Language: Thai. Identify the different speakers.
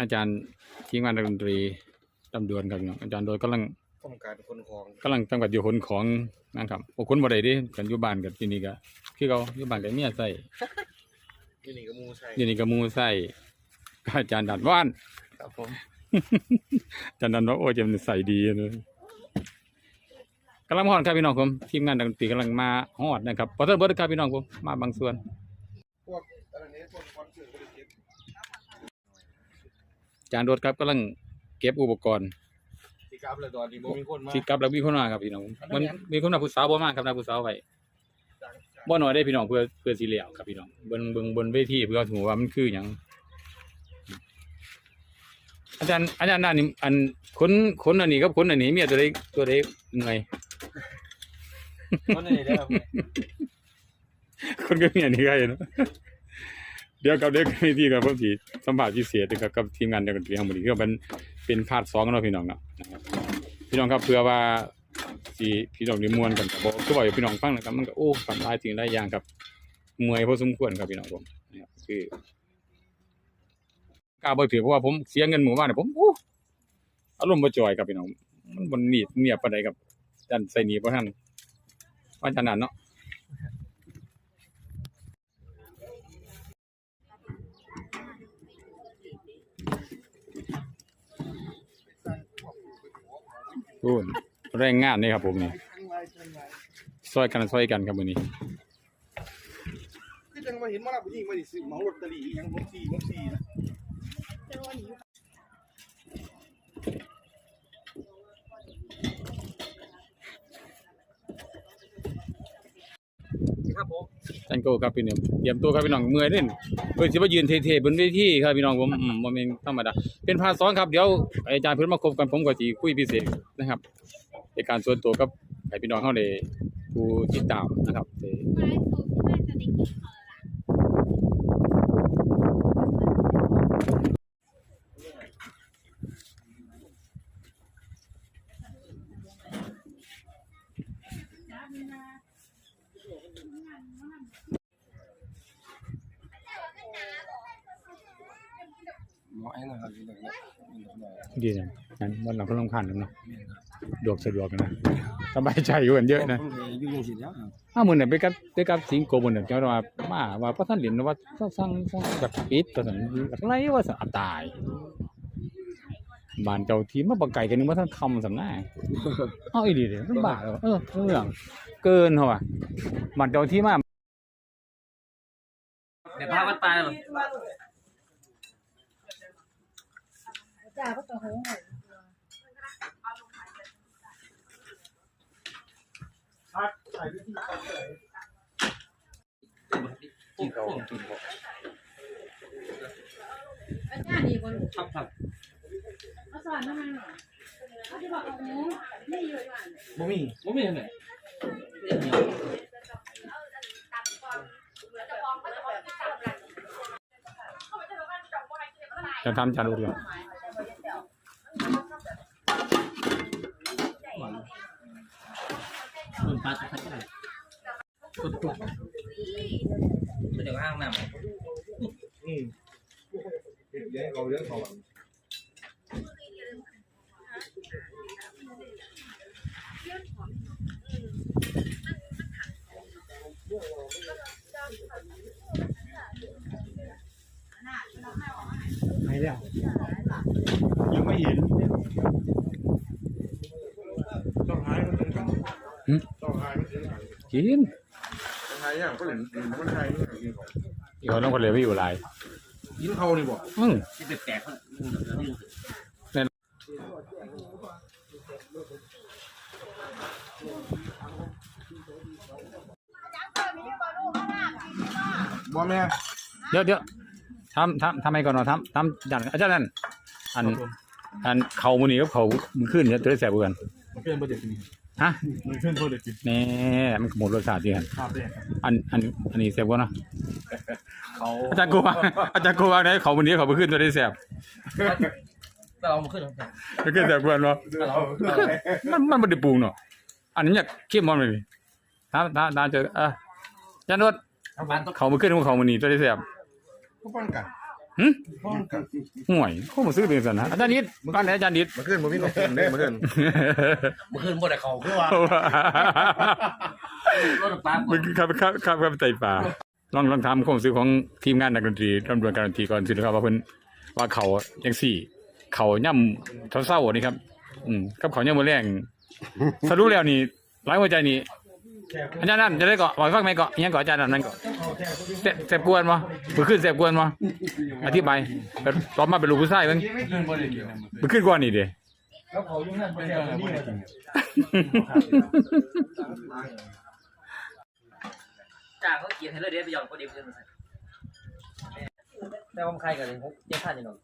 Speaker 1: อาจารย์ทีมงานดนตรีลำดวนครับพี่น้องอาจารย์โดยกำลัง
Speaker 2: ทำการคนของ
Speaker 1: กำลังตั้งบัดอยู่ขนของนะครับโอ้คนบ่ได้เดิกันอยู่บ้านกับที่นี่ก็คือเขาอยู่บ้านกับเมียใส่
Speaker 2: นี่นี่ก็มูใช่
Speaker 1: ที่นี่ก็หมูใส่ก็อาจารย์ดัดว่าน
Speaker 2: ครับผม
Speaker 1: อาจารย์ดัดว่าโอ้ยจะมันใส่ดีเลยกำลังฮอดครับพี่น้องผมทีมงานดนตรีกำลังมาฮอดนะครับพอเทิร์เบิร์ดครับพี่น้องผมมาบางส่วน
Speaker 2: พวกอะไรนี้พวกคอนเสิร์ตบริเก็บ
Speaker 1: อาจารย์โดดครับกำลังเก็บอุปกรณ์
Speaker 2: ที่กราฟเลยตอนนี้บ่มีคนมา
Speaker 1: ที่กลับแล้วมีคนมาครับพี่น้องมันมีคนมาผู้สาวบ่มากครับนะผู้สาวไว้บ่น้อยได้พี่น้องเพื่อเพื่อสิเหลียวครับพี่น้องเบิ่งเบิ่งบนเวทีเพื่อถือว่ามันคือหยังอาจารย์อาจารย์ด้านนี้อันคนคนอันนี้กับคนอันนี้เมียตัวใดตัวใดเหนื่อย
Speaker 2: คนไหนได้ครับ
Speaker 1: คนก็เมียนี่ไงเนาะ เดี๋ยวกับเด็กมีที่กับผมสิสัมภาษณ์พิเศษนะครับกับทีมงานเดนตรีของมื้อนี้ก็มันเป็นพาร์ท2เนาะพี่น้องเนาะพี่น้องครับเพื่อว่าสิพี่น้องได้ม่วนกันก็บ่คือว่าพี่น้องฟังนะครับมันก็โอ้ฟังหลายสิ่งหลายางครับเมื่อยพอสมควรครับพี่น้องผมนะครับคือกล้าบ่ถือเพราะว่าผมเสียเงินหมู่บ้านเนี่ยผมโอ้อารมณ์บ่จอยครับพี่น้องมันบ่นีดเนียบปานใดครับดันใส่หนีบ่ทันว่าจังนั้นเนาะ พูนแรงงานนี่ครับผมนี่ซอยกันซอยกันครับวันนี้
Speaker 2: คือจังมาเห็นมาล้วผู้หญิงมาดิซื้อเหมาลอตเตอรี่อีหยังหกสี่หกสี่นะครับผม
Speaker 1: จันโกครับพี่นึ่งเตรียมตัวครับพี่น้องเมื่อยเล่นเพื่อสิมายืนเท่ๆบนเวทีครับพี่น้องผมอืมบ่แม่นธรรมดาเป็นภาคสองครับเดี๋ยวอาจารย์เพิ่นมาคบกันผมก็สิคุยพิเศษนะครับในการส่วนตัวกับให้พี่น้องเฮาได้ผู้ติดตามนะครับ ด้
Speaker 3: ไม้สูงน่าจะได้กินพอละ
Speaker 2: หมอไอ้นะครับ
Speaker 1: ดีนะงั้นวันหลังเพิ่นรำคาญกันเนาะดวกสะดวกนะสบายใจอยู่กันเยอะนะ
Speaker 2: อยู่ยังสิแล้วครับ
Speaker 1: อ้าวมื้อนั้นไปกับไปกับสิงโกมื้อนั้นเจ้าว่ามาว่าบ่ทันเล่นว่าสั่งสั่งแบบปิดว่าซั่นอะไรว่าซั่นอะตาย บ้านเจ้าที่มาบักไก่กันนึงว่าท่านคำสำนักเอาอีดีเด้มันบ้าเหรอเออเรื่องเกินเหรอวะบ้านเจ้าที่มา
Speaker 4: เดี๋ยวพามันตายหรอ
Speaker 3: จ่าก็ต่อหงหง
Speaker 4: กินเขากินเขา
Speaker 3: อาจารย์ดีกว่า
Speaker 4: ครับครับ
Speaker 3: บอกเอาหมูนี่อยู่บ้าน
Speaker 4: บ่มีบ่มีทางไหน
Speaker 1: จะทำจานอุดกัน
Speaker 4: มันปลาจะใครได้ตุ๊ดตุ๊ดเดี๋ยวอ้างน้ำ
Speaker 2: อืมเรื่องเราเรื่องขอ ง
Speaker 1: ไหนแล้ว
Speaker 2: ยังไม่เห็นต้องหายมันถึงต้องต้องหายมันถึง
Speaker 1: กิน
Speaker 2: ต้องหายอย่างก็เห็นเห็นมันหายมันกินของ
Speaker 1: อีกคนต้องคนเหลวไม่อยู่หลาย
Speaker 2: กินเขานี่บ่
Speaker 1: อืม
Speaker 4: ที่แปลกๆมัน
Speaker 2: บ่แม่
Speaker 1: เดี๋ยวเดี๋ยว ทำทำทำไมก่อนเนาะทำทำจานอาจารย์นั่นอันอันเขามือนี้กับเขามือขึ้นเนี่ยจะได้แสบกว่ากัน
Speaker 2: มันเป็นประเด็นนี่
Speaker 1: ฮะ
Speaker 2: มันเป็นประเด็นนี่
Speaker 1: แน่มันก็หมดรสชาติดีกัน
Speaker 2: ครับเนี่ย
Speaker 1: อันอันอันนี้แสบกว่าเนาะ
Speaker 2: เขา
Speaker 1: อาจารย์กูว่าอาจารย์กูว่าไหนเขามือนี้เขามือขึ้นจะได้แสบ
Speaker 4: แต่เรามาขึ้น
Speaker 1: ไม่ขึ้นแสบกว่าเนาะ
Speaker 4: แต่เรา
Speaker 1: มันมันไม่ได้ปรุงเนาะอันนี้อยากเข้มมันเลยถ้าถ้าถ้าเจอเออยันรถ
Speaker 4: ทำบ้านต้อง
Speaker 1: เขามาขึ้นของเขามันนี่ตัวได้แสบ
Speaker 2: เขาปั้นกัน
Speaker 1: หึห่วยเขามาซื้อเป็นสันนะอาจารย์นิดบ้านไหนอาจารย์นิด
Speaker 2: มาขึ้นมาพี่นกกินได้มาขึ้น
Speaker 4: เมื่อคืนบ่ได้เขาคือว่ารถปลา
Speaker 1: มันคือครับครับครับครับไตป่าลองลองทำความรู้สึกของทีมงานนักดนตรีตำรวจการดนตรีก่อนสินะครับว่าเพิ่นว่าเขาจังสี่ เขาย่ำเศร้าๆนี่ครับ อืมกับเขาย่ำมือแรงสรุปแล้วนี่ร้ายหัวใจนี่ อาจารย์นั่นจะได้เกาะบอกฟังไหมเกาะยังเกาะอาจารย์นั่นนั่นเกาะแสบแสบกวนมั้มือขึ้นแสบกวนมั้อธิบายต่อบมาเป็นลูกผู้ชายเบ้งมือขึ้นกว่านี่เด้
Speaker 2: แล้วเขายุ่งนั่นไปแล้วนี่ไง
Speaker 4: จ้าเขาเกียนให้เลยเดี๋ยวไปยอมคนเดียวเพื่อนมแต่ผมใครกันเลยผมเจ็ดพันอยู่หน่อ